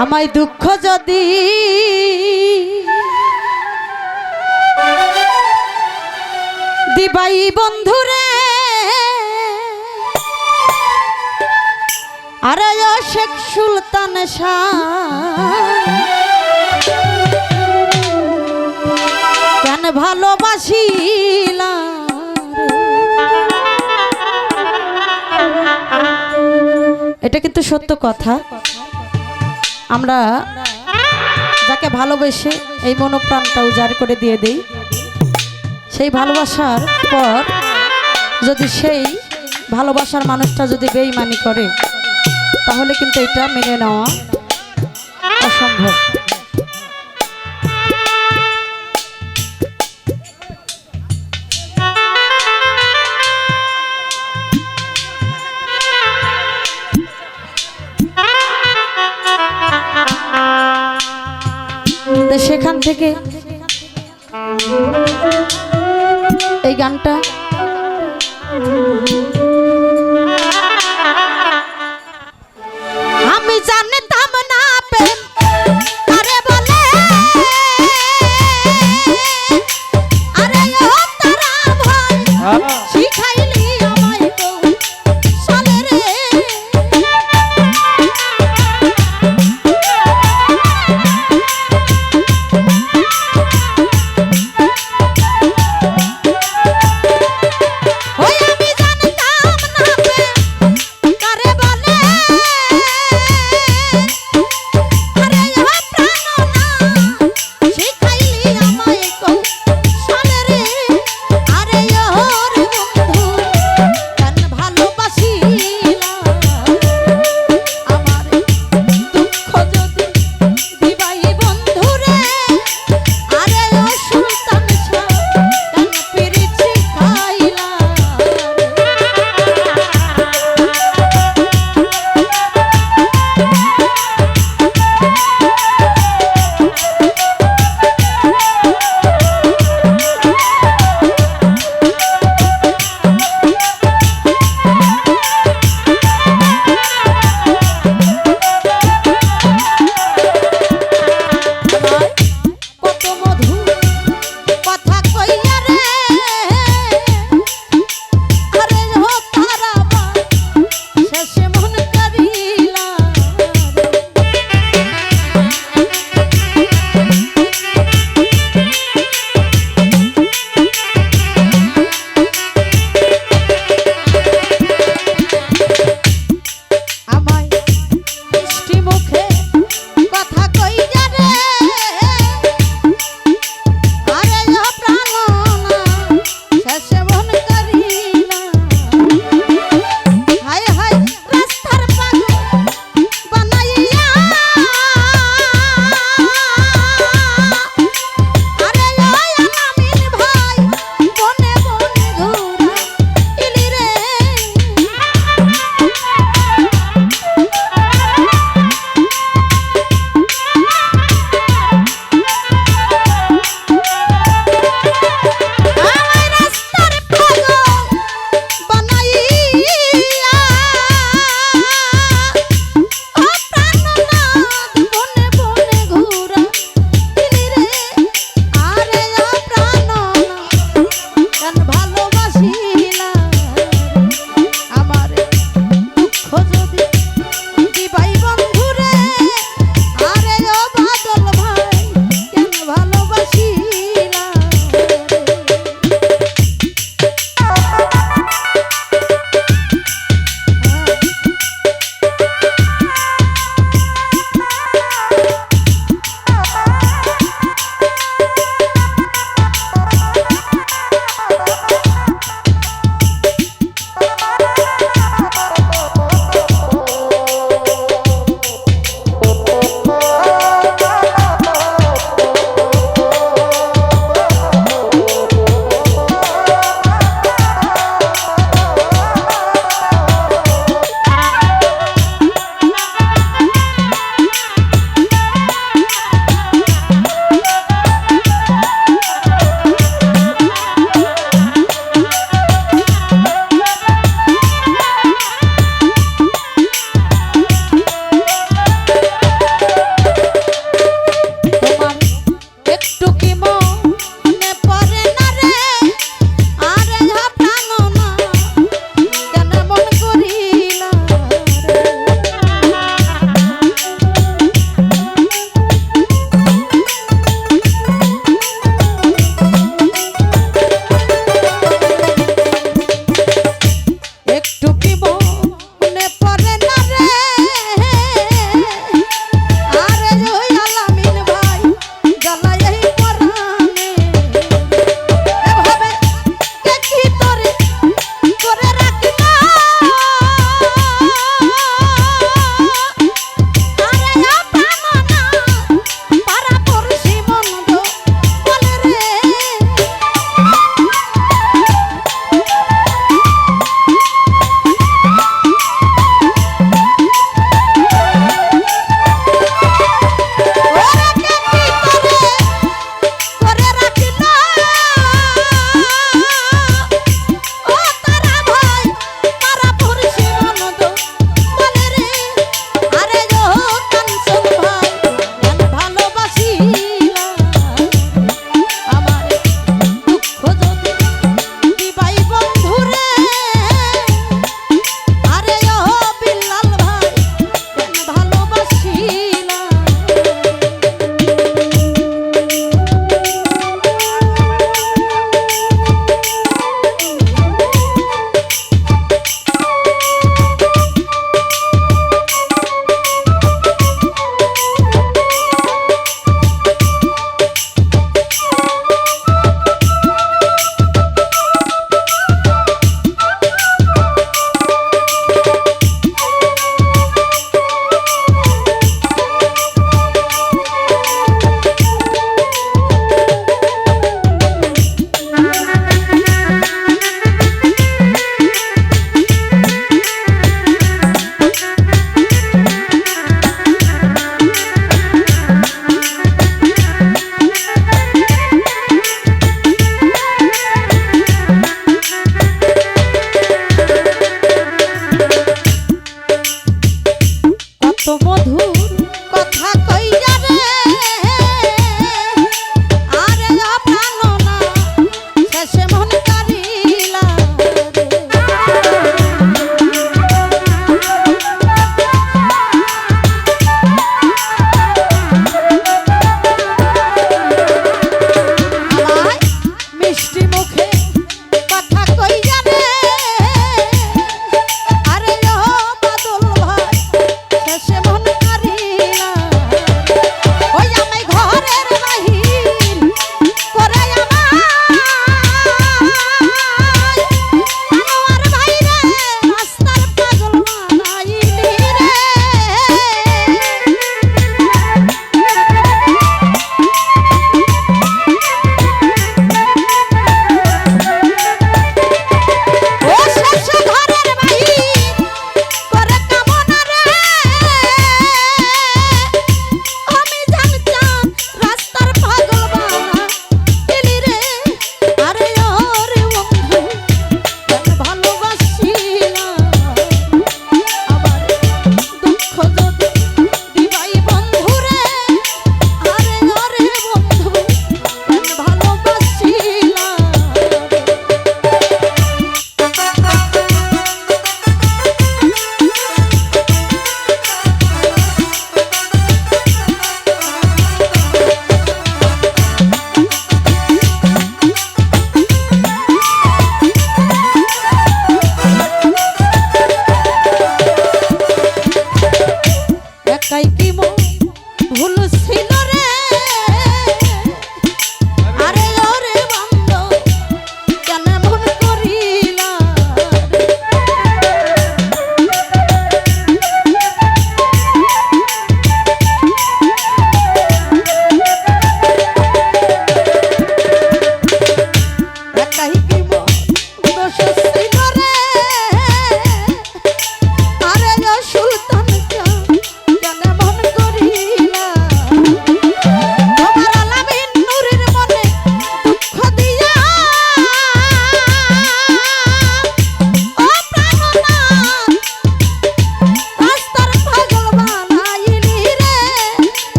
আমায় দুঃখ যদি দিবাই বন্ধুরে আরে শেখ সুলতান কেন ভালোবাসিলাম? এটা কিন্তু সত্য কথা। আমরা যাকে ভালোবেসে এই মনোপ্রাণটা উজাড় করে দিয়ে দেই, সেই ভালোবাসার পর যদি সেই ভালোবাসার মানুষটা যদি বেইমানি করে, তাহলে কিন্তু এটা মেনে নেওয়া অসম্ভব।